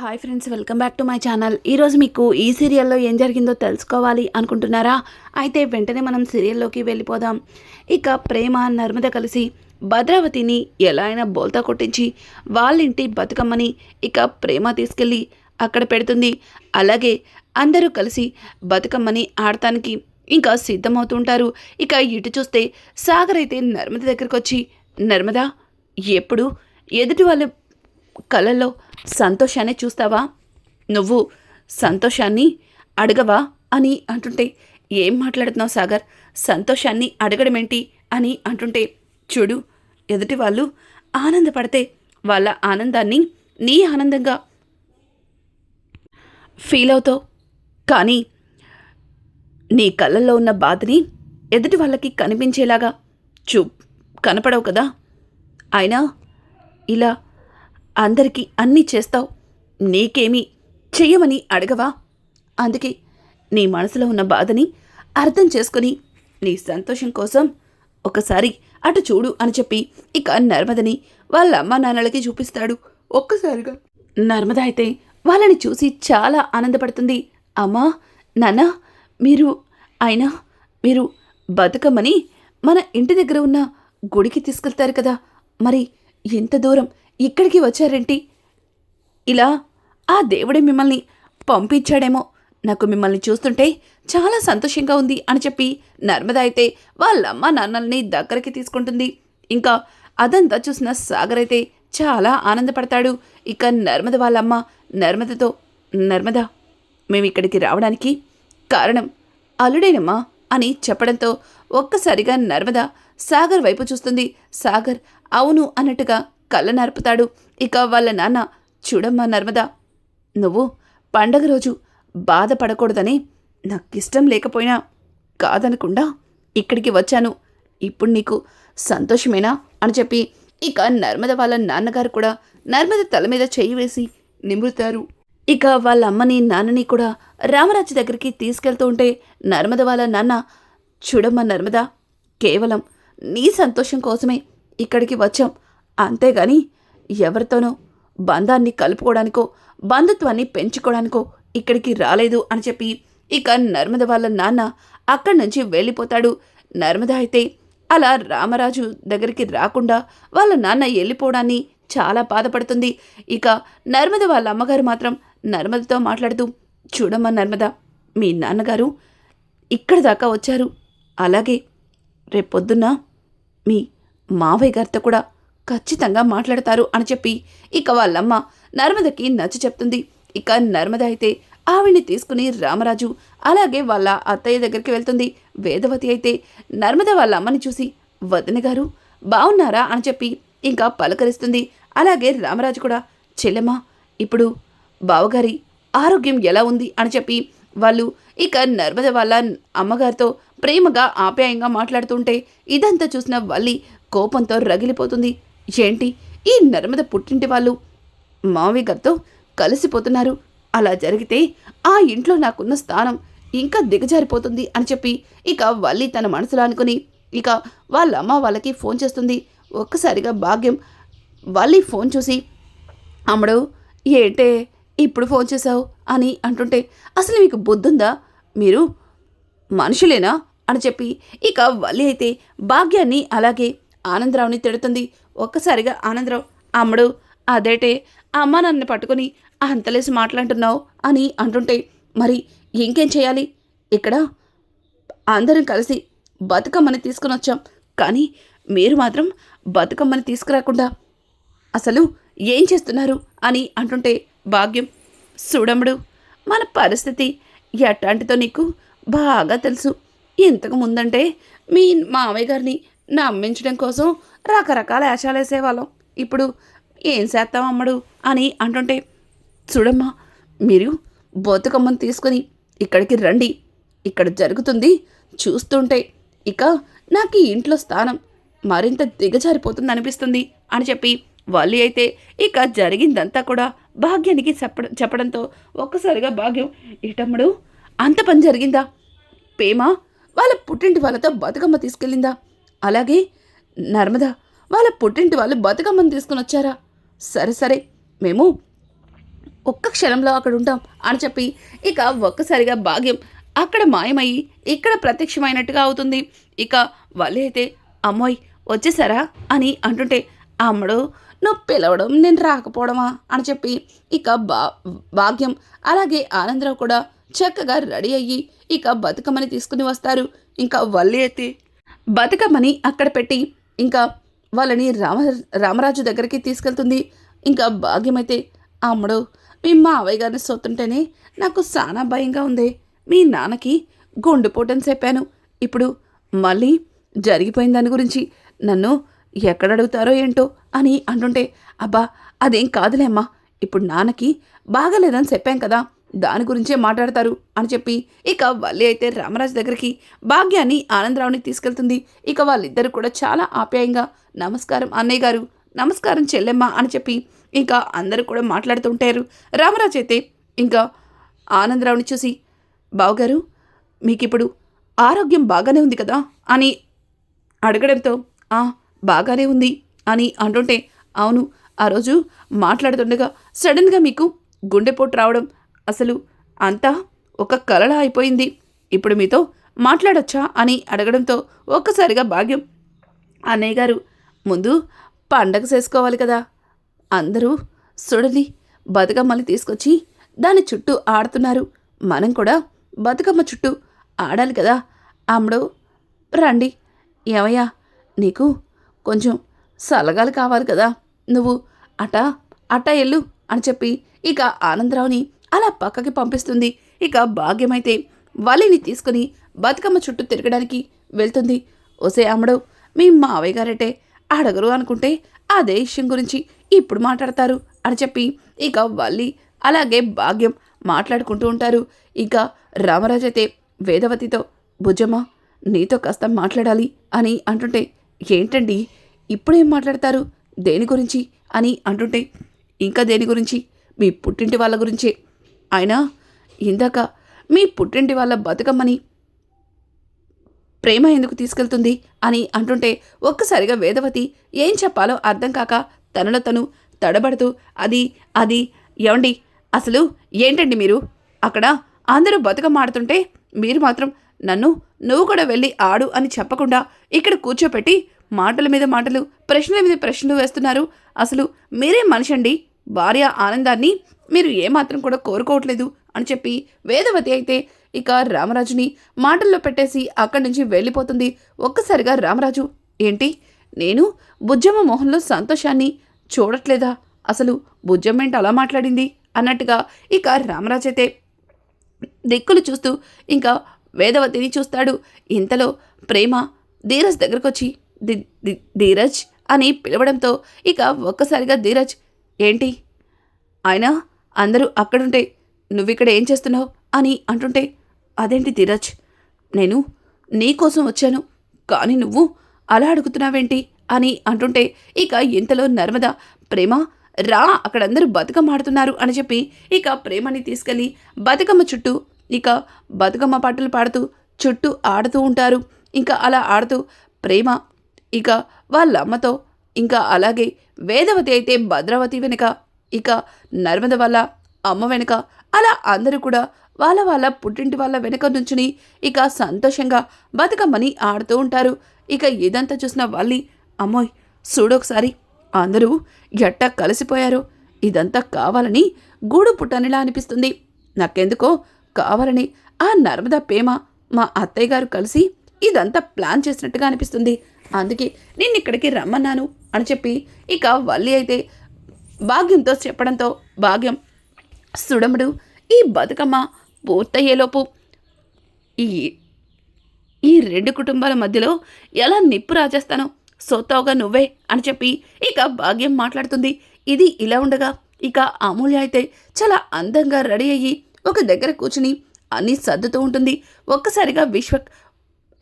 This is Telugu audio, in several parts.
Hi friends welcome back to my channel. ఈరోజు మీకు ఈ సీరియల్లో ఏం జరిగిందో తెలుసుకోవాలి అనుకుంటున్నారా? అయితే వెంటనే మనం సీరియల్లోకి వెళ్ళిపోదాం. ఇక ప్రేమ నర్మద కలిసి భద్రావతిని ఎలా అయినా బోల్తా కొట్టించి వాళ్ళింటి బతుకమ్మని ఇక ప్రేమ తీసుకెళ్ళి అక్కడ పెడుతుంది. అలాగే అందరూ కలిసి బతుకమ్మని ఆడటానికి ఇంకా సిద్ధమవుతుంటారు. ఇక ఇటు చూస్తే సాగర్ అయితే నర్మద దగ్గరకు వచ్చి నర్మద ఎప్పుడు? ఎదుటి వాళ్ళ కళ్ళల్లో సంతోషాన్ని చూస్తావా? నువ్వు సంతోషాన్ని అడగవా అని అంటుంటే ఏం మాట్లాడుతున్నావు సాగర్? సంతోషాన్ని అడగడమేంటి? అని అంటుంటే చూడు ఎదుటి వాళ్ళు ఆనందపడితే వాళ్ళ ఆనందాన్ని నీ ఆనందంగా ఫీల్ అవుతావు. కానీ నీ కళ్ళల్లో ఉన్న బాధని ఎదుటి వాళ్ళకి కనిపించేలాగా చూ కనపడవు కదా. అయినా ఇలా అందరికీ అన్నీ చేస్తావు. నీకేమీ చెయ్యమని అడగవా? అందుకే నీ మనసులో ఉన్న బాధని అర్థం చేసుకుని నీ సంతోషం కోసం ఒకసారి అటు చూడు అని చెప్పి ఇక నర్మదని వాళ్ళ అమ్మ నాన్నలకి చూపిస్తాడు. ఒక్కసారిగా నర్మద అయితే వాళ్ళని చూసి చాలా ఆనందపడుతుంది. అమ్మా నాన్న మీరు అయినా మీరు బతుకమ్మని మన ఇంటి దగ్గర ఉన్న గుడికి తీసుకెళ్తారు కదా. మరి ఇంత దూరం ఇక్కడికి వచ్చారేంటి? ఇలా ఆ దేవుడే మిమ్మల్ని పంపించాడేమో. నాకు మిమ్మల్ని చూస్తుంటే చాలా సంతోషంగా ఉంది అని చెప్పి నర్మద అయితే వాళ్ళమ్మ నాన్నల్ని దగ్గరికి తీసుకుంటుంది. ఇంకా అదంతా చూసిన సాగర్ అయితే చాలా ఆనందపడతాడు. ఇక నర్మద వాళ్ళమ్మ నర్మదతో నర్మద మేము ఇక్కడికి రావడానికి కారణం అల్లుడేనమ్మా అని చెప్పడంతో ఒక్కసారిగా నర్మద సాగర్ వైపు చూస్తుంది. సాగర్ అవును అన్నట్టుగా కళ్ళ నరుపుతాడు. ఇక వాళ్ళ నాన్న చూడమ్మా నర్మద నువ్వు పండగ రోజు బాధపడకూడదని నాకిష్టం లేకపోయినా కాదనకుండా ఇక్కడికి వచ్చాను. ఇప్పుడు నీకు సంతోషమేనా అని చెప్పి ఇక నర్మద వాళ్ళ నాన్నగారు కూడా నర్మద తల మీద చేయి వేసి నిమురుతారు. ఇక వాళ్ళ అమ్మని నాన్నని కూడా రామరాజు దగ్గరికి తీసుకెళ్తూ ఉంటే నర్మద వాళ్ళ నాన్న చూడమ్మా నర్మద కేవలం నీ సంతోషం కోసమే ఇక్కడికి వచ్చాం. అంతేగాని ఎవరితోనో బంధాన్ని కలుపుకోవడానికో బంధుత్వాన్ని పెంచుకోవడానికో ఇక్కడికి రాలేదు అని చెప్పి ఇక నర్మద వాళ్ళ నాన్న అక్కడి నుంచి వెళ్ళిపోతాడు. నర్మద అయితే అలా రామరాజు దగ్గరికి రాకుండా వాళ్ళ నాన్న వెళ్ళిపోవడాన్ని చాలా బాధపడుతుంది. ఇక నర్మద వాళ్ళ అమ్మగారు మాత్రం నర్మదతో మాట్లాడుతూ చూడమ్మా నర్మద మీ నాన్నగారు ఇక్కడ దాకా వచ్చారు. అలాగే రేపొద్దున్న మీ మావయ్య గారితో కూడా ఖచ్చితంగా మాట్లాడతారు అని చెప్పి ఇక వాళ్ళమ్మ నర్మదకి నచ్చ చెప్తుంది. ఇక నర్మద అయితే ఆవిడ్ని తీసుకుని రామరాజు అలాగే వాళ్ళ అత్తయ్య దగ్గరికి వెళ్తుంది. వేదవతి అయితే నర్మద వాళ్ళ అమ్మని చూసి వదిన గారు బాగున్నారా అని చెప్పి ఇంకా పలకరిస్తుంది. అలాగే రామరాజు కూడా చెల్లెమ్మ ఇప్పుడు బావగారి ఆరోగ్యం ఎలా ఉంది? అని చెప్పి వాళ్ళు ఇక నర్మద వాళ్ళ అమ్మగారితో ప్రేమగా ఆప్యాయంగా మాట్లాడుతుంటే ఇదంతా చూసిన వల్లి కోపంతో రగిలిపోతుంది. ఏంటి? ఈ నర్మద పుట్టింటి వాళ్ళు మావి గారితో కలిసిపోతున్నారు. అలా జరిగితే ఆ ఇంట్లో నాకున్న స్థానం ఇంకా దిగజారిపోతుంది అని చెప్పి ఇక వల్లి తన మనసులో అనుకుని ఇక వాళ్ళ అమ్మ వాళ్ళకి ఫోన్ చేస్తుంది. ఒక్కసారిగా భాగ్యం వల్లి ఫోన్ చూసి అమ్మడు ఏంటే ఇప్పుడు ఫోన్ చేశావు? అని అంటుంటే అసలు మీకు బుద్ధుందా? మీరు మనుషులేనా? అని చెప్పి ఇక వల్లి అయితే భాగ్యాన్ని అలాగే ఆనందరావుని తిడుతుంది. ఒక్కసారిగా ఆనందరావు అమ్మడు అదేటే అమ్మ నన్ను పట్టుకొని అంతలేసి మాట్లాడుతున్నావు అని అంటుంటే మరి ఇంకేం చేయాలి? ఇక్కడ అందరం కలిసి బతుకమ్మని తీసుకుని వచ్చాం. కానీ మీరు మాత్రం బతుకమ్మని తీసుకురాకుండా అసలు ఏం చేస్తున్నారు? అని అంటుంటే భాగ్యం చూడముడు మన పరిస్థితి ఎట్లాంటిదో నీకు బాగా తెలుసు. ఇంతకు ముందంటే మీ మామయ్య గారిని నమ్మించడం కోసం రకరకాల వేషాలు వేసేవాళ్ళం. ఇప్పుడు ఏం చేస్తాం అమ్మడు అని అంటుంటే చూడమ్మా మీరు బతుకమ్మను తీసుకొని ఇక్కడికి రండి. ఇక్కడ జరుగుతుంది చూస్తుంటే ఇక నాకు ఈ ఇంట్లో స్థానం మరింత దిగజారిపోతుంది అనిపిస్తుంది అని చెప్పి వాళ్ళు అయితే ఇక జరిగిందంతా కూడా భాగ్యానికి చెప్పడం చెప్పడంతో ఒక్కసారిగా భాగ్యం ఏటమ్ముడు అంత పని జరిగిందా? పేమ వాళ్ళ పుట్టింటి వాళ్ళతో బతుకమ్మ తీసుకెళ్ళిందా? అలాగే నర్మద వాళ్ళ పుట్టింటి వాళ్ళు బతుకమ్మను తీసుకుని వచ్చారా? సరే సరే మేము ఒక్క క్షణంలో అక్కడ ఉంటాం అని చెప్పి ఇక ఒక్కసారిగా భాగ్యం అక్కడ మాయమయ్యి ఇక్కడ ప్రత్యక్షమైనట్టుగా అవుతుంది. ఇక వాళ్ళే అయితే అమ్మోయ్ వచ్చేసారా? అని అంటుంటే అమ్మడు నువ్వు పిలవడం నేను రాకపోవడమా? అని చెప్పి ఇక బా భాగ్యం అలాగే ఆనందరావు కూడా చక్కగా రెడీ అయ్యి ఇక బతుకమ్మని తీసుకుని వస్తారు. ఇంకా వల్లి అయితే బతుకమ్మని అక్కడ పెట్టి ఇంకా వాళ్ళని రామ రామరాజు దగ్గరికి తీసుకెళ్తుంది. ఇంకా భాగ్యమైతే అమ్మడు మీ మావయ్య గారిని సొత్తుంటేనే నాకు చాలా భయంగా ఉంది. మీ నాన్నకి గుండెపోటని చెప్పాను. ఇప్పుడు మళ్ళీ జరిగిపోయిన దాని గురించి నన్ను ఎక్కడ అడుగుతారో ఏంటో అని అంటుంటే అబ్బా అదేం కాదులేమ్మా ఇప్పుడు నాన్నకి బాగాలేదని చెప్పాం కదా. దాని గురించే మాట్లాడతారు అని చెప్పి ఇక వల్లి అయితే రామరాజు దగ్గరికి భాగ్యాన్ని ఆనందరావుని తీసుకెళ్తుంది. ఇక వాళ్ళిద్దరు కూడా చాలా ఆప్యాయంగా నమస్కారం అన్నయ్య గారు నమస్కారం చెల్లెమ్మ అని చెప్పి ఇంకా అందరూ కూడా మాట్లాడుతుంటారు రామరాజు అయితే ఇంకా ఆనందరావుని చూసి బావగారు మీకు ఇప్పుడు ఆరోగ్యం బాగానే ఉంది కదా? అని అడగడంతో ఆ బాగానే ఉంది అని అంటుంటే అవును ఆ రోజు మాట్లాడుతుండగా సడన్గా మీకు గుండెపోటు రావడం అసలు అంతా ఒక కలలా అయిపోయింది. ఇప్పుడు మీతో మాట్లాడొచ్చా అని అడగడంతో ఒక్కసారిగా భాగ్యం. అన్నయ్య గారు ముందు పండగ చేసుకోవాలి కదా. అందరూ సుడలి బతుకమ్మని తీసుకొచ్చి దాని చుట్టూ ఆడుతున్నారు. మనం కూడా బతుకమ్మ చుట్టూ ఆడాలి కదా. అమ్మడు రండి. ఏమయ్యా నీకు కొంచెం సలగాలు కావాలి కదా. నువ్వు అట అట ఎల్లు అని చెప్పి ఇక ఆనందరావుని అలా పక్కకి పంపిస్తుంది. ఇక భాగ్యమైతే వలిని తీసుకుని బతుకమ్మ చుట్టూ తిరగడానికి వెళ్తుంది. ఒసే అమ్మడు మీ మావయ్య గారటే అడగరు అనుకుంటే అదే విషయం గురించి ఇప్పుడు మాట్లాడతారు అని చెప్పి ఇక వల్లి అలాగే భాగ్యం మాట్లాడుకుంటూ ఉంటారు. ఇక రామరాజు అయితే వేదవతితో భుజమ్మ నీతో కాస్త మాట్లాడాలి అని అంటుంటే ఏంటండి ఇప్పుడేం మాట్లాడతారు? దేని గురించి? అని అంటుంటే ఇంకా దేని గురించి? మీ పుట్టింటి వాళ్ళ గురించే. ఆయన ఇందాక మీ పుట్టింటి వాళ్ళ బతుకమ్మని ప్రేమ ఎందుకు తీసుకెళ్తుంది అని అంటుంటే ఒక్కసారిగా వేదవతి ఏం చెప్పాలో అర్థం కాక తనలో తను తడబడుతూ అది అది ఏమండి అసలు ఏంటండి మీరు? అక్కడ అందరూ బతుకమ్మ ఆడుతుంటే మీరు మాత్రం నన్ను నువ్వు కూడా వెళ్ళి ఆడు అని చెప్పకుండా ఇక్కడ కూర్చోపెట్టి మాటల మీద మాటలు ప్రశ్నల మీద ప్రశ్నలు వేస్తున్నారు. అసలు మీరే మనిషి అండి భార్య ఆనందాన్ని మీరు ఏమాత్రం కూడా కోరుకోవట్లేదు అని చెప్పి వేదవతి అయితే ఇక రామరాజుని మాటల్లో పెట్టేసి అక్కడి నుంచి వెళ్ళిపోతుంది. ఒక్కసారిగా రామరాజు ఏంటి? నేను బుజ్జమ్మ మొహంలో సంతోషాన్ని చూడట్లేదా? అసలు బుజ్జమ్మ ఏంటి అలా మాట్లాడింది? అన్నట్టుగా ఇక రామరాజు అయితే దిక్కులు చూస్తూ ఇంకా వేదవతిని చూస్తాడు. ఇంతలో ప్రేమ ధీరజ్ దగ్గరకొచ్చి వచ్చి ధీరజ్ అని పిలవడంతో ఇక ఒక్కసారిగా ధీరజ్ ఏంటి? ఆయన అందరూ అక్కడుంటే నువ్విక్కడ ఏం చేస్తున్నావు? అని అంటుంటే అదేంటి ధీరజ్ నేను నీకోసం వచ్చాను కానీ నువ్వు అలా అడుగుతున్నావేంటి? అని అంటుంటే ఇక ఇంతలో నర్మద ప్రేమ రా అక్కడందరూ బతుకమ్మ ఆడుతున్నారు అని చెప్పి ఇక ప్రేమని తీసుకెళ్ళి బతుకమ్మ చుట్టూ ఇక బతుకమ్మ పాటలు పాడుతూ చుట్టూ ఆడుతూ ఉంటారు. ఇంకా అలా ఆడుతూ ప్రేమ ఇక వాళ్ళ అమ్మతో ఇంకా అలాగే వేదవతి అయితే భద్రావతి వెనుక ఇక నర్మద వల్ల అమ్మ వెనుక అలా అందరూ కూడా వాళ్ళ వాళ్ళ పుట్టింటి వాళ్ళ వెనుక నుంచుని ఇక సంతోషంగా బతుకమ్మని ఆడుతూ ఉంటారు. ఇక ఇదంతా చూసిన వాళ్ళని అమ్మోయ్ చూడొకసారి అందరూ ఎట్టా కలిసిపోయారు. ఇదంతా కావాలని గూడు పుట్టనిలా అనిపిస్తుంది. నాకెందుకో కావాలని ఆ నర్మదా పేమ మా అత్తయ్య గారు కలిసి ఇదంతా ప్లాన్ చేసినట్టుగా అనిపిస్తుంది. అందుకే నేను ఇక్కడికి రమ్మన్నాను అని చెప్పి ఇక వల్లి అయితే భాగ్యంతో చెప్పడంతో భాగ్యం సుడముడు ఈ బతుకమ్మ పూర్తయ్యేలోపు ఈ ఈ రెండు కుటుంబాల మధ్యలో ఎలా నిప్పు రాజేస్తానో సొత్తవుగా నువ్వే అని చెప్పి ఇక భాగ్యం మాట్లాడుతుంది. ఇది ఇలా ఉండగా ఇక అమూల్య అయితే చాలా అందంగా రెడీ అయ్యి ఒక దగ్గర కూర్చుని అన్నీ సర్దుతూ ఉంటుంది. ఒక్కసారిగా విశ్వక్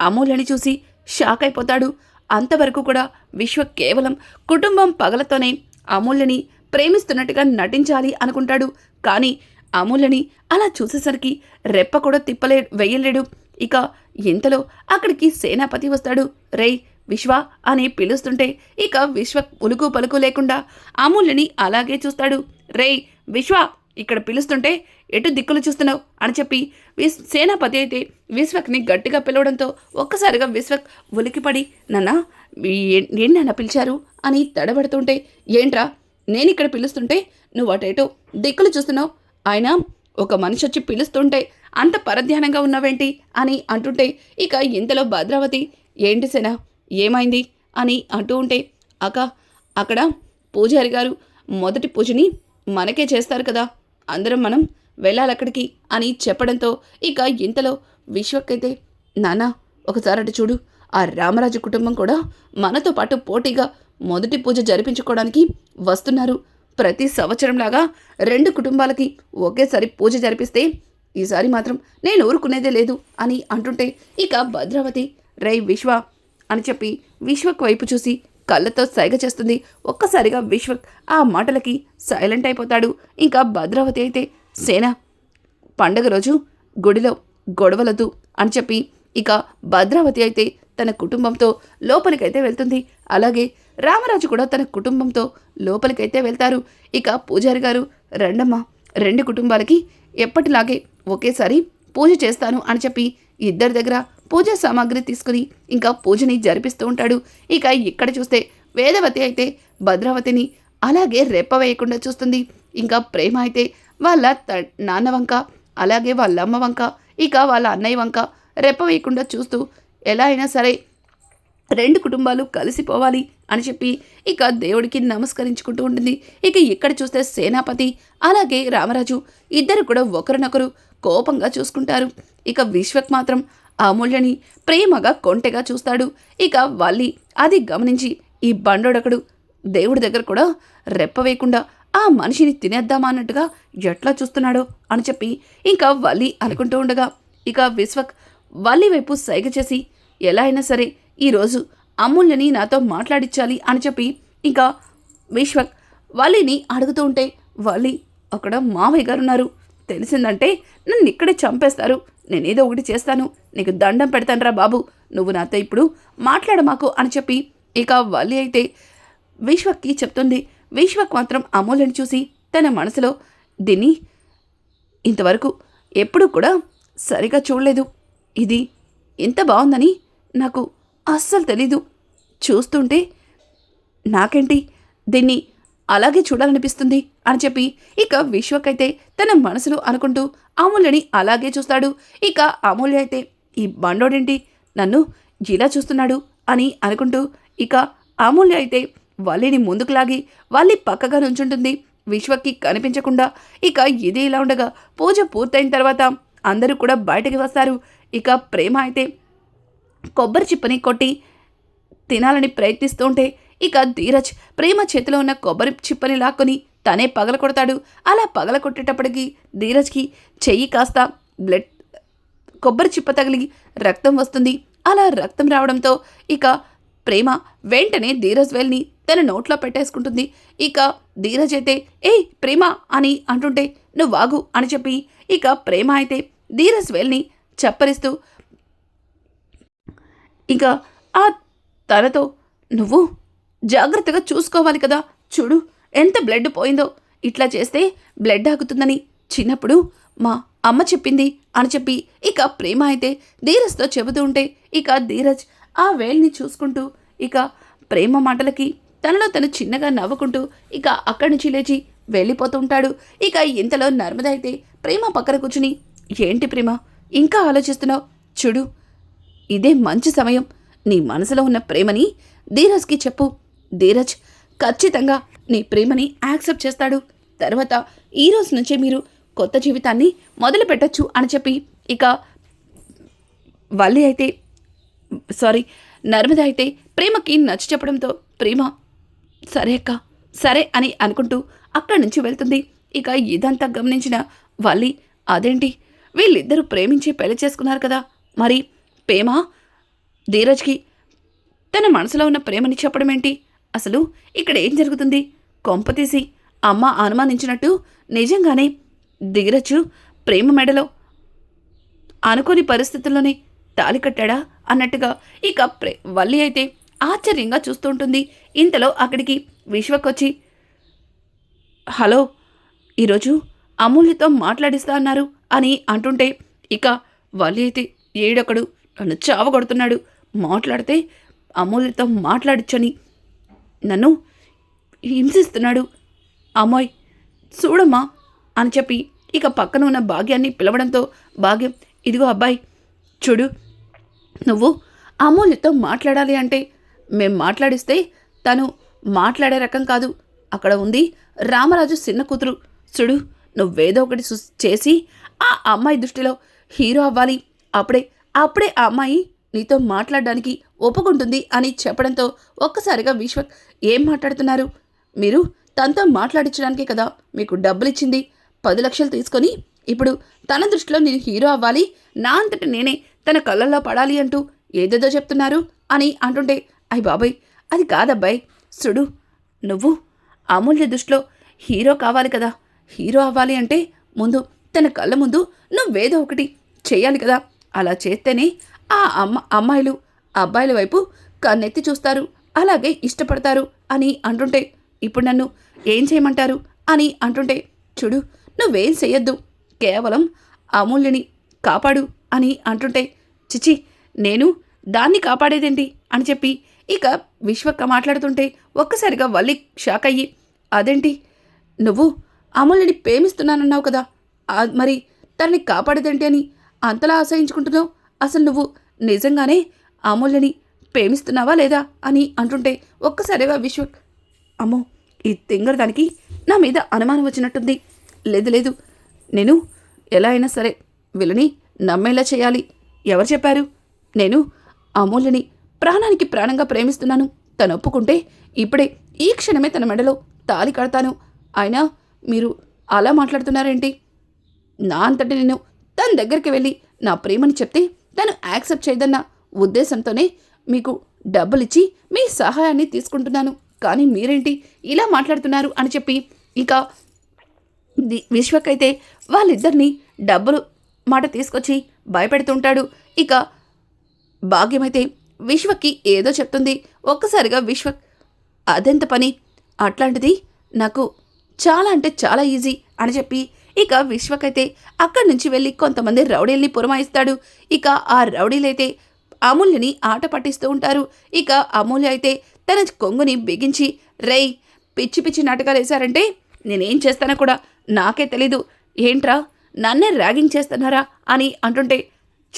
అమూల్యని చూసి షాక్ అయిపోతాడు. అంతవరకు కూడా విశ్వ కేవలం కుటుంబం పగలతోనే అమూల్యని ప్రేమిస్తున్నట్టుగా నటించాలి అనుకుంటాడు. కానీ అమూల్యని అలా చూసేసరికి రెప్ప కూడా తిప్పలే వెయ్యలేడు. ఇక ఇంతలో అక్కడికి సేనాపతి వస్తాడు. రేయ్ విశ్వ అని పిలుస్తుంటే ఇక విశ్వ ఉలుకు పలుకు లేకుండా అమూల్యని అలాగే చూస్తాడు. రేయ్ విశ్వ ఇక్కడ పిలుస్తుంటే ఎటు దిక్కులు చూస్తున్నావు? అని చెప్పి విస్ సేనాపతి అయితే విశ్వక్ని గట్టిగా పిలవడంతో ఒక్కసారిగా విశ్వక్ ఉలికిపడి నాన్న ఏంటి నాన్న పిలిచారు? అని తడబడుతుంటే ఏంట్రా నేను ఇక్కడ పిలుస్తుంటే నువ్వు అటేటో దిక్కులు చూస్తున్నావు. ఆయన ఒక మనిషి వచ్చి పిలుస్తుంటే అంత పరధ్యానంగా ఉన్నావేంటి అని అంటుంటే ఇక ఇంతలో భద్రావతి ఏంటి సెనా ఏమైంది? అని అంటూ ఉంటే అక్క అక్కడ పూజారి గారు మొదటి పూజని మనకే చేస్తారు కదా అందరం మనం వెళ్ళాలి అక్కడికి అని చెప్పడంతో ఇక ఇంతలో విశ్వకైతే నాన్న ఒకసారి అటు చూడు ఆ రామరాజు కుటుంబం కూడా మనతో పాటు పోటీగా మొదటి పూజ జరిపించుకోవడానికి వస్తున్నారు. ప్రతి సంవత్సరంలాగా రెండు కుటుంబాలకి ఒకేసారి పూజ జరిపిస్తే ఈసారి మాత్రం నేను ఊరుకునేదే లేదు అని అంటుంటే ఇక భద్రావతి రై విశ్వ అని చెప్పి విశ్వక్ వైపు చూసి కళ్ళతో సైగ చేస్తుంది. ఒక్కసారిగా విశ్వక్ ఆ మాటలకి సైలెంట్ అయిపోతాడు. ఇంకా భద్రావతి అయితే సేన పండగ రోజు గుడిలో గొడవలదు అని చెప్పి ఇక భద్రావతి అయితే తన కుటుంబంతో లోపలికైతే వెళ్తుంది. అలాగే రామరాజు కూడా తన కుటుంబంతో లోపలికైతే వెళ్తారు. ఇక పూజారి గారు రెండమ్మ రెండు కుటుంబాలకి ఎప్పటిలాగే ఒకేసారి పూజ చేస్తాను అని చెప్పి ఇద్దరి దగ్గర పూజా సామాగ్రి తీసుకుని ఇంకా పూజని జరిపిస్తూ ఉంటాడు. ఇక ఇక్కడ చూస్తే వేదవతి అయితే భద్రావతిని అలాగే రెప్ప వేయకుండా చూస్తుంది. ఇంకా ప్రేమ అయితే వాళ్ళ త నాన్న వంక అలాగే వాళ్ళ అమ్మ వంక ఇక వాళ్ళ అన్నయ్య వంక రెప్ప వేయకుండా చూస్తూ ఎలా అయినా సరే రెండు కుటుంబాలు కలిసిపోవాలి అని చెప్పి ఇక దేవుడికి నమస్కరించుకుంటూ ఉంటుంది. ఇక ఇక్కడ చూస్తే సేనాపతి అలాగే రామరాజు ఇద్దరు కూడా ఒకరినొకరు కోపంగా చూసుకుంటారు. ఇక విశ్వక్ మాత్రం అమూల్యని ప్రేమగా కొంటెగా చూస్తాడు. ఇక వల్లి అది గమనించి ఈ బండోడకడు దేవుడి దగ్గర కూడా రెప్ప వేయకుండా ఆ మనిషిని తినేద్దామా అన్నట్టుగా ఎట్లా చూస్తున్నాడో అని చెప్పి ఇంకా వల్లి అనుకుంటూ ఉండగా ఇక విశ్వక్ వల్లి వైపు సైగ చేసి ఎలా అయినా సరే ఈరోజు అమూల్యని నాతో మాట్లాడించాలి అని చెప్పి ఇంకా విశ్వక్ వల్లిని అడుగుతూ ఉంటే వల్లి అక్కడ మావయ్య గారు ఉన్నారు తెలిసిందంటే నన్ను ఇక్కడే చంపేస్తారు. నేనేదో ఒకటి చేస్తాను. నీకు దండం పెడతానురా బాబు. నువ్వు నాతో ఇప్పుడు మాట్లాడమాకు అని చెప్పి ఇక వల్లి అయితే విశ్వక్కి చెప్తుంది. విశ్వక్ మాత్రం అమూల్యని చూసి తన మనసులో దీన్ని ఇంతవరకు ఎప్పుడూ కూడా సరిగా చూడలేదు. ఇది ఇంత బాగుందని నాకు అస్సలు తెలీదు. చూస్తుంటే నాకేంటి? దీన్ని అలాగే చూడాలనిపిస్తుంది అని చెప్పి ఇక విశ్వకైతే తన మనసులో అనుకుంటూ అమూల్యని అలాగే చూస్తాడు. ఇక అమూల్య అయితే ఈ బండోడేంటి? నన్ను ఇలా చూస్తున్నాడు అని అనుకుంటూ ఇక అమూల్య అయితే వల్లిని ముందుకు లాగి వల్లి పక్కగా నుంచుంటుంది. విశ్వకి కనిపించకుండా ఇక ఇది ఇలా ఉండగా పూజ పూర్తయిన తర్వాత అందరూ కూడా బయటకు వస్తారు. ఇక ప్రేమ అయితే కొబ్బరి చిప్పని కొట్టి తినాలని ప్రయత్నిస్తూ ఉంటే ఇక ధీరజ్ ప్రేమ చేతిలో ఉన్న కొబ్బరి చిప్పని లాక్కొని తనే పగల కొడతాడు. అలా పగల కొట్టేటప్పటికి ధీరజ్కి చెయ్యి కాస్త బ్లడ్ కొబ్బరి చిప్ప తగిలి రక్తం వస్తుంది. అలా రక్తం రావడంతో ఇక ప్రేమ వెంటనే ధీరజ్ వేల్ని తన నోట్లో పెట్టేసుకుంటుంది. ఇక ధీరజ్ అయితే ఏయ్ ప్రేమ అని అంటుంటే నువ్వు వాగు అని చెప్పి ఇక ప్రేమ అయితే ధీరజ్ వేల్ని చప్పరిస్తూ ఇంకా ఆ తనతో నువ్వు జాగ్రత్తగా చూసుకోవాలి కదా. చూడు ఎంత బ్లడ్ పోయిందో. ఇట్లా చేస్తే బ్లడ్ ఆగుతుందని చిన్నప్పుడు మా అమ్మ చెప్పింది అని చెప్పి ఇక ప్రేమ అయితే ధీరజ్తో చెబుతూ ఉంటే ఇక ధీరజ్ ఆ వేల్ని చూసుకుంటూ ఇక ప్రేమ మాటలకి తనలో తను చిన్నగా నవ్వుకుంటూ ఇక అక్కడి నుంచి లేచి వెళ్ళిపోతూ ఉంటాడు. ఇక ఇంతలో నర్మద అయితే ప్రేమ పక్కన కూర్చుని ఏంటి ప్రేమ? ఇంకా ఆలోచిస్తున్నావు? చూడు ఇదే మంచి సమయం. నీ మనసులో ఉన్న ప్రేమని ధీరజ్కి చెప్పు. ధీరజ్ ఖచ్చితంగా నీ ప్రేమని యాక్సెప్ట్ చేస్తాడు. తర్వాత ఈ రోజు నుంచే మీరు కొత్త జీవితాన్ని మొదలు పెట్టచ్చు అని చెప్పి ఇక వల్లి అయితే సారీ నర్మద అయితే ప్రేమకి నచ్చి చెప్పడంతో ప్రేమ సరే అక్క సరే అని అనుకుంటూ అక్కడి నుంచి వెళ్తుంది. ఇక ఇదంతా గమనించిన వల్లి అదేంటి? వీళ్ళిద్దరూ ప్రేమించి పెళ్ళి చేసుకున్నారు కదా. మరి ప్రేమ? ధీరజ్కి తన మనసులో ఉన్న ప్రేమని చెప్పడం ఏంటి అసలు ఇక్కడ ఏం జరుగుతుంది? కొంపతీసి అమ్మ అనుమానించినట్టు నిజంగానే ధీరజు ప్రేమ మెడలో అనుకోని పరిస్థితుల్లోనే తాలి కట్టాడా అన్నట్టుగా ఇక ప్రే వల్లి అయితే ఆశ్చర్యంగా చూస్తూ ఉంటుంది. ఇంతలో అక్కడికి విశ్వకొచ్చి హలో ఈరోజు అమూల్యతో మాట్లాడిస్తా అన్నారు. అని అంటుంటే ఇక వాళ్ళైతే అయితే ఏడొకడు నన్ను చావగొడుతున్నాడు. మాట్లాడితే అమూల్యతో మాట్లాడిచ్చని నన్ను హింసిస్తున్నాడు. అమ్మాయ్ చూడమ్మా అని చెప్పి ఇక పక్కన ఉన్న భాగ్యాన్ని పిలవడంతో భాగ్యం ఇదిగో అబ్బాయి చూడు నువ్వు అమూల్యతో మాట్లాడాలి అంటే మేం మాట్లాడిస్తే తను మాట్లాడే రకం కాదు. అక్కడ ఉంది రామరాజు చిన్న కూతురు. చూడు నువ్వేదో ఒకటి చేసి ఆ అమ్మాయి దృష్టిలో హీరో అవ్వాలి. అప్పుడే అప్పుడే ఆ అమ్మాయి నీతో మాట్లాడడానికి ఒప్పుకుంటుంది అని చెప్పడంతో ఒక్కసారిగా విశ్వ ఏం మాట్లాడుతున్నారు? మీరు తనతో మాట్లాడించడానికే కదా మీకు డబ్బులు ఇచ్చింది పది లక్షలు తీసుకొని ఇప్పుడు తన దృష్టిలో నేను హీరో అవ్వాలి. నా అంతటి నేనే తన కళ్ళల్లో పడాలి అంటూ ఏదేదో చెప్తున్నారు అని అంటుంటే అయ్ బాబాయ్ అది కాదబ్బాయ్. సుడు నువ్వు అమూల్య దృష్టిలో హీరో కావాలి కదా. హీరో అవ్వాలి అంటే ముందు తన కళ్ళ ముందు నువ్వేదో ఒకటి చేయాలి కదా. అలా చేస్తేనే ఆ అమ్మ అమ్మాయిలు అబ్బాయిల వైపు కన్నెత్తి చూస్తారు. అలాగే ఇష్టపడతారు అని అంటుంటే ఇప్పుడు నన్ను ఏం చేయమంటారు? అని అంటుంటే చూడు నువ్వేం చెయ్యొద్దు. కేవలం అమూల్యని కాపాడు అని అంటుంటే చిచి నేను దాన్ని కాపాడేదేంటి? అని చెప్పి ఇక విశ్వక్క మాట్లాడుతుంటే ఒక్కసారిగా వల్లి షాక్ అయ్యి అదేంటి? నువ్వు అమూల్యని ప్రేమిస్తున్నానన్నావు కదా. మరి తనని కాపాడేదేంటి అని అంతలా ఆశయించుకుంటున్నావు? అసలు నువ్వు నిజంగానే అమూల్యని ప్రేమిస్తున్నావా లేదా అని అంటుంటే ఒక్కసారిగా విశ్వ అమ్మో ఈ తింగర దానికి నా మీద అనుమానం వచ్చినట్టుంది. లేదు లేదు నేను ఎలా అయినా సరే వీళ్ళని నమ్మేలా చేయాలి. ఎవరు చెప్పారు? నేను అమూల్యని ప్రాణానికి ప్రాణంగా ప్రేమిస్తున్నాను. తను ఒప్పుకుంటే ఇప్పుడే ఈ క్షణమే తన మెడలో తాలి కడతాను. అయినా మీరు అలా మాట్లాడుతున్నారేంటి? నా అంతటి నేను తన దగ్గరికి వెళ్ళి నా ప్రేమని చెప్తే తను యాక్సెప్ట్ చేయదన్న ఉద్దేశంతోనే మీకు డబ్బులిచ్చి మీ సహాయాన్ని తీసుకుంటున్నాను. కానీ మీరేంటి ఇలా మాట్లాడుతున్నారు అని చెప్పి ఇక ది- విశ్వకైతే వాళ్ళిద్దరినీ డబ్బులు మాట తీసుకొచ్చి భయపెడుతుంటాడు. ఇక భాగ్యమైతే విశ్వకి ఏదో చెప్తుంది. ఒక్కసారిగా విశ్వ అదెంత పని? అట్లాంటిది నాకు చాలా అంటే చాలా ఈజీ అని చెప్పి ఇక విశ్వకైతే అక్కడి నుంచి వెళ్ళి కొంతమంది రౌడీల్ని పురమాయిస్తాడు. ఇక ఆ రౌడీలైతే అమూల్యని ఆట పట్టిస్తూ ఉంటారు. ఇక అమూల్య అయితే తన కొంగుని బిగించి రేయ్ పిచ్చి పిచ్చి నాటకాలు వేశారంటే నేనేం చేస్తానో కూడా నాకే తెలీదు. ఏంట్రా నన్నే ర్యాగింగ్ చేస్తున్నారా? అని అంటుంటే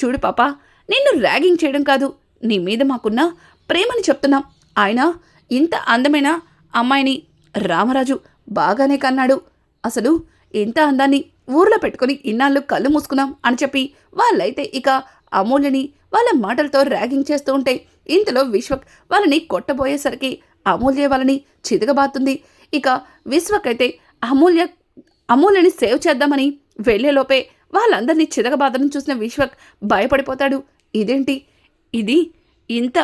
చూడు పాపా నిన్ను ర్యాగింగ్ చేయడం కాదు. నీ మీద మాకున్న ప్రేమని చెప్తున్నాం. ఆయన ఇంత అందమైన అమ్మాయిని రామరాజు బాగానే కన్నాడు. అసలు ఇంత అందాన్ని ఊర్లో పెట్టుకుని ఇన్నాళ్ళు కళ్ళు మూసుకున్నాం అని చెప్పి వాళ్ళైతే ఇక అమూల్యని వాళ్ళ మాటలతో ర్యాగింగ్ చేస్తూ ఉంటే ఇంతలో విశ్వక్ వాళ్ళని కొట్టబోయేసరికి అమూల్య వాళ్ళని చితకబాతుంది ఇక విశ్వకైతే అమూల్య అమూల్యని సేవ్ చేద్దామని వెళ్ళేలోపే వాళ్ళందరినీ చితకబాదడం చూసిన విశ్వక్ భయపడిపోతాడు. ఇదేంటి? ఇది ఇంత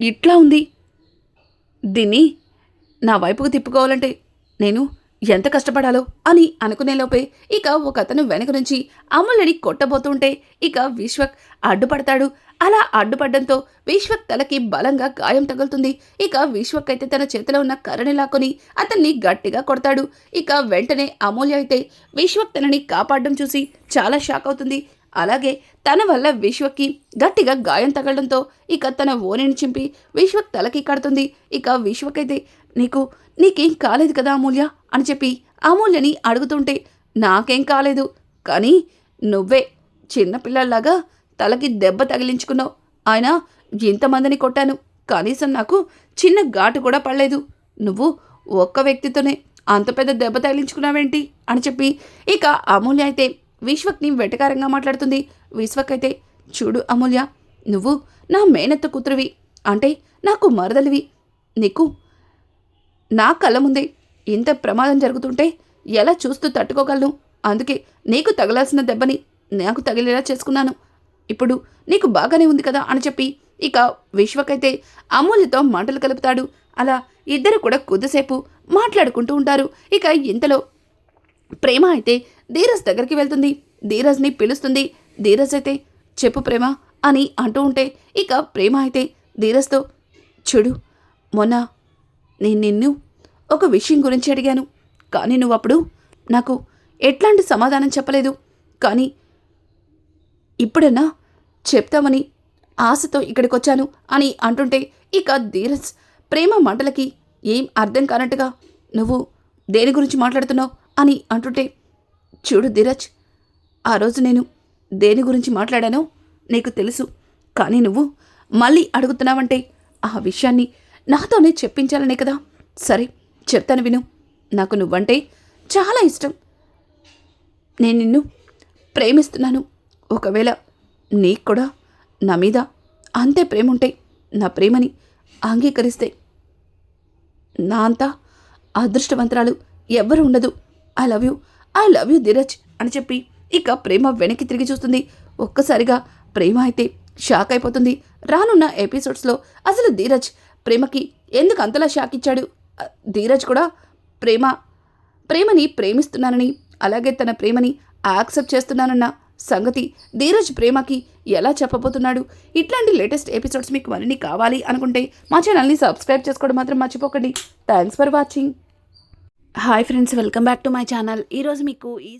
ఇట్లా ఉంది? దీన్ని నా వైపుకు తిప్పుకోవాలంటే నేను ఎంత కష్టపడాలో అని అనుకునేలోపే ఇక ఒక అతను వెనక నుంచి అమూల్యని కొట్టబోతుంటే ఇక విశ్వక్ అడ్డుపడతాడు. అలా అడ్డుపడడంతో విశ్వక్ తలకి బలంగా గాయం తగులుతుంది. ఇక విశ్వక్ అయితే తన చేతిలో ఉన్న కర్రని లాక్కొని అతన్ని గట్టిగా కొడతాడు. ఇక వెంటనే అమూల్య అయితే విశ్వక్ తనని కాపాడడం చూసి చాలా షాక్ అవుతుంది. అలాగే తన వల్ల విశ్వక్కి గట్టిగా గాయం తగలడంతో ఇక తన ఓనిని చింపి విశ్వక్ తలకి కడుతుంది. ఇక విశ్వక్ అయితే నీకు నీకేం కాలేదు కదా అమూల్య? అని చెప్పి అమూల్యని అడుగుతుంటే నాకేం కాలేదు. కానీ నువ్వే చిన్నపిల్లల్లాగా తలకి దెబ్బ తగిలించుకున్నావు. ఆయన ఇంతమందిని కొట్టాను. కనీసం నాకు చిన్న ఘాటు కూడా పడలేదు. నువ్వు ఒక్క వ్యక్తితోనే అంత పెద్ద దెబ్బ తగిలించుకున్నావేంటి? అని చెప్పి ఇక అమూల్య అయితే విశ్వక్ని వెటకారంగా మాట్లాడుతుంది. విశ్వక్ అయితే చూడు అమూల్య నువ్వు నా మేనత్త కూతురువి. అంటే నాకు మరదలివి. నీకు నా కళ్ళ ముందే ఇంత ప్రమాదం జరుగుతుంటే ఎలా చూస్తూ తట్టుకోగలను? అందుకే నీకు తగలాల్సిన దెబ్బని నాకు తగిలేలా చేసుకున్నాను. ఇప్పుడు నీకు బాగానే ఉంది కదా అని చెప్పి ఇక విశ్వకైతే అమూల్యతో మాటలు కలుపుతాడు. అలా ఇద్దరు కూడా కొద్దిసేపు మాట్లాడుకుంటూ ఉంటారు. ఇక ఇంతలో ప్రేమ అయితే ధీరజ్ దగ్గరికి వెళ్తుంది. ధీరజ్ని పిలుస్తుంది. ధీరజ్ అయితే చెప్పు ప్రేమ అని అంటూ ఉంటే ఇక ప్రేమ అయితే ధీరజ్తో చూడు మొన్న నేను నిన్ను ఒక విషయం గురించి అడిగాను. కానీ నువ్వు అప్పుడు నాకు ఎట్లాంటి సమాధానం చెప్పలేదు. కానీ ఇప్పుడన్నా చెప్తామని ఆశతో ఇక్కడికి వచ్చాను అని అంటుంటే ఇక ధీరజ్ ప్రేమ మాటలకి ఏం అర్థం కానట్టుగా నువ్వు దేని గురించి మాట్లాడుతున్నావు? అని అంటుంటే చూడు ధీరజ్ ఆ రోజు నేను దేని గురించి మాట్లాడానో నీకు తెలుసు. కానీ నువ్వు మళ్ళీ అడుగుతున్నావంటే ఆ విషయాన్ని నాతోనే చెప్పించాలనే కదా. సరే చెప్తాను విను. నాకు నువ్వంటే చాలా ఇష్టం. నేను నిన్ను ప్రేమిస్తున్నాను. ఒకవేళ నీకు కూడా నా మీద అంతే ప్రేమ ఉంటే నా ప్రేమని అంగీకరిస్తే నా అంతా అదృష్టవంతరాలు ఎవ్వరు ఉండదు. I love you I love you Dheeraj అని చెప్పి ఇక ప్రేమ వెనక్కి తిరిగి చూస్తుంది. ఒక్కసారిగా ప్రేమ అయితే షాక్ అయిపోతుంది. రానున్న ఎపిసోడ్స్లో అసలు ధీరజ్ ప్రేమకి ఎందుకు అంతలా షాక్ ఇచ్చాడు? ధీరజ్ కూడా ప్రేమ ప్రేమని ప్రేమిస్తున్నానని అలాగే తన ప్రేమని యాక్సెప్ట్ చేస్తున్నానన్న సంగతి ధీరజ్ ప్రేమకి ఎలా చెప్పబోతున్నాడు? ఇట్లాంటి లేటెస్ట్ ఎపిసోడ్స్ మీకు మరిన్ని కావాలి అనుకుంటే మా ఛానల్ని సబ్స్క్రైబ్ చేసుకోవడం మాత్రం మర్చిపోకండి. Thanks for watching hi friends welcome back to my channel ఈరోజు మీకు ఈ